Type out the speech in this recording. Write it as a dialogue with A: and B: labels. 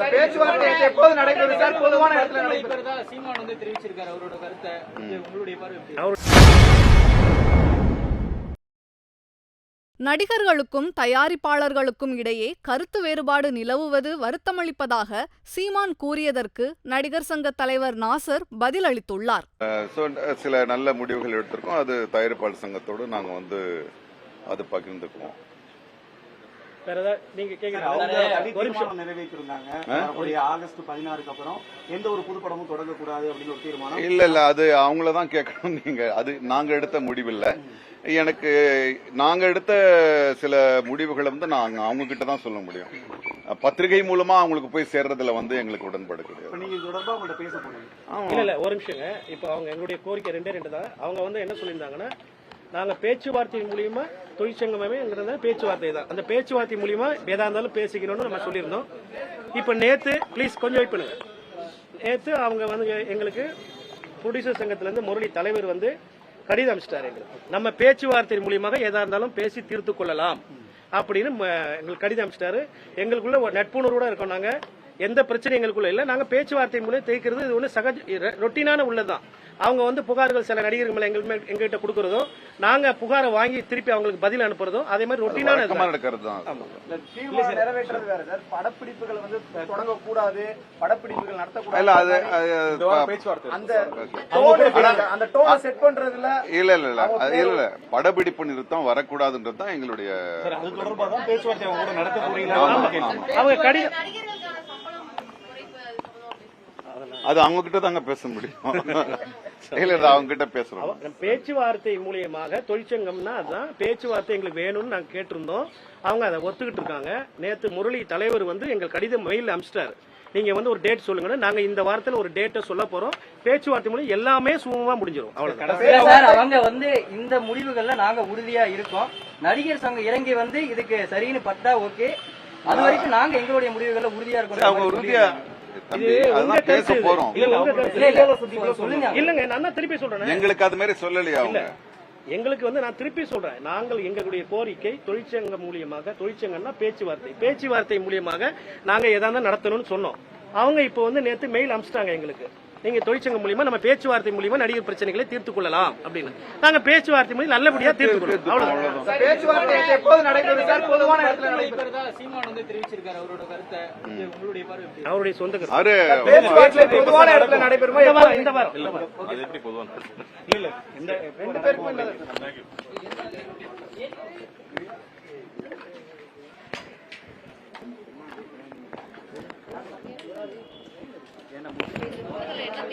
A: பேச்சுவார்த்தை எப்போது நடைபெறும் சார் பொதுவான இடத்துல
B: இருக்கிறதா சீமான் வந்து தெரிவிச்சிருக்காரு அவரோட கருத்தை. உங்களுடைய பார்வை?
C: நடிகர்களுக்கும் தயாரிப்பாளர்களுக்கும் இடையே கருத்து வேறுபாடு நிலவுவது வருத்தமளிப்பதாக சீமான் கூறியதற்கு நடிகர் சங்க தலைவர் நாசர் பதிலளித்துள்ளார்.
D: சில நல்ல முடிவுகள் எடுத்திருக்கோம். அது தயாரிப்பாளர் சங்கத்தோடு நாங்கள் வந்து அது பகிர்ந்துக்குவோம்.
E: வேற ஏதாவது நீங்க
A: அவங்க
E: கேக்குறீங்க நிமிஷம்.
A: நிறைவேற்றிருந்தாங்க. ஆகஸ்ட் பதினாறுக்கு அப்புறம் எந்த ஒரு புது படமும் தொடங்கக்கூடாது அப்படின்னு ஒரு தீர்மானம்.
D: இல்ல இல்ல அது அவங்கள தான் கேட்கணும் நீங்க அது நாங்க எடுத்த முடிவில்லை. எனக்கு நாங்க எடுத்த சில முடிவுகளை வந்து நாங்க அவங்க கிட்ட தான் சொல்ல முடியும். பத்திரிகை மூலமா அவங்களுக்கு போய் சேர்றதுல வந்து எங்களுக்கு உடன்பாடு கிடையாது.
A: நீங்க தொடர்பா பேச.
E: இல்ல இல்ல ஒரு நிமிஷங்க. இப்போ அவங்க எங்களுடைய கோரிக்கை ரெண்டே ரெண்டு தான். அவங்க வந்து என்ன சொல்லியிருந்தாங்கன்னா நாங்கள் பேச்சுவார்த்தை மூலியமா தொழிற்சங்கமே பேச்சுவார்த்தை தான். அந்த பேச்சுவார்த்தை மூலியமா எதா இருந்தாலும் பேசிக்கணும்னு நம்ம சொல்லியிருந்தோம். இப்போ நேத்து ப்ளீஸ் கொஞ்சம் வெயிட் பண்ணுங்க. நேத்து அவங்க வந்து எங்களுக்கு ப்ரொடியூசர் சங்கத்திலேருந்து முரளி தலைவர் வந்து கடிதம் அமைச்சிட்டார் எங்களுக்கு. நம்ம பேச்சுவார்த்தை மூலியமாக எதா இருந்தாலும் பேசி தீர்த்து கொள்ளலாம். அப்படின்னு எங்களுக்கு கடிதம் அனுப்பிச்சிட்டாரு எங்களுக்குள்ள ஒரு நட்புணர்வோட இருக்கோம் நாங்க. எந்த பிரச்சனையும் எங்களுக்குள்ள இல்ல. நாங்க பேச்சுவார்த்தை மூலம் தேய்க்கிறது இது ஒண்ணு சகஜ ரொட்டீனான உள்ளதுதான். அவங்க வந்து புகார்கள் சில நடிகர்கள் மேல எங்களுக்கு எங்ககிட்ட கொடுக்கறதும் நாங்க புகாரை வாங்கி திருப்பி அவங்களுக்கு பதில் அனுப்புறதும் அதே மாதிரி ரொட்டீனான
D: நடக்கிறது
A: நிறைவேற்றது வேற சார். படப்பிடிப்புகள் வந்து தொடங்கக்கூடாது படப்பிடிப்புகள்
D: இல்ல
A: நடத்தக்கூடாது
D: அது அது ப-
A: அந்த டோன் அந்த டோனை செட் பண்றதுல
D: இல்ல இல்ல இல்ல. படப்பிடிப்பு நிறுத்தம் வரக்கூடாதுன்றது தான் எங்களுடைய
A: தொடர்பாக தான் பேச்சுவார்த்தை அவங்க கூட நடத்த போறீங்களா.
E: அவங்க கடிதம்
F: அது
D: அவங்க கிட்ட தாங்க பேச முடியும். இல்ல அவங்க கிட்ட பேசுறோம்
E: பேச்சுவார்த்தை மூலியமாக தொழிற்சங்கம்னா அதுதான் பேச்சுவார்த்தை எங்களுக்கு வேணும்னு நாங்க கேட்டிருந்தோம். அவங்க அதை ஒத்துக்கிட்டு இருக்காங்க. நேத்து முரளி தலைவர் வந்து எங்கள் கடிதம் மெயில் அனுப்பிச்சிட்டாரு நீங்க வந்து ஒரு டேட் சொல்லுங்க. நாங்க இந்த வாரத்துல ஒரு டேட்டை சொல்ல போறோம். பேச்சுவார்த்தை மூலம் எல்லாமே சுமூகமா முடிஞ்சிடும்
B: சார் அவங்க வந்து இந்த முடிவுகள்ல நாங்க உறுதியா இருக்கோம். நடிகர் சங்கம் இறங்கி வந்து இதுக்கு சரின்னு பட்டா ஓகே. அது வரைக்கும் நாங்க எங்களுடைய முடிவுகள்ல உறுதியா
D: அவங்க
B: இருக்கோம்
D: உறுதியா எங்களுக்கு அது மாதிரி சொல்லலையா
E: எங்களுக்கு வந்து நான் திருப்பி சொல்றேன். நாங்கள் எங்களுடைய கோரிக்கை தொழிற்சங்கம் மூலியமாக தொழிற்சங்கம்னா பேச்சுவார்த்தை. பேச்சுவார்த்தை மூலியமாக நாங்க எதாவது நடத்தணும்னு சொன்னோம். அவங்க இப்போ வந்து நேத்து மெயில் அனுப்பிச்சிட்டாங்க எங்களுக்கு. நீங்க தொழிற்சங்கம் மூலியமா நம்ம பேச்சுவார்த்தை மூலியமா நடிகர் பிரச்சனைகளை தீர்த்து கொள்ளலாம் அப்படின்னு. நாங்க பேச்சுவார்த்தை மூலியம் நல்லபடியா தீர்த்து கொள்ளலாம் அவ்வளவுதான்.
A: பேச்சுவார்த்தை எப்போது நடைபெறும் சார்? பொதுவான இடத்துல
B: இருக்கிறதா சீமான் வந்து தெரிவிச்சிருக்காரு அவரோட கருத்தை. உங்களுடைய பார்வை எப்படி?
E: அவருடைய சொந்த கருத்து.
A: பேச்சுவார்த்தை பொதுவான இடத்துல நடைபெறுமா?
E: இந்த வாரம் இந்த வாரம்.
A: ரெண்டு பேருக்கும் இல்ல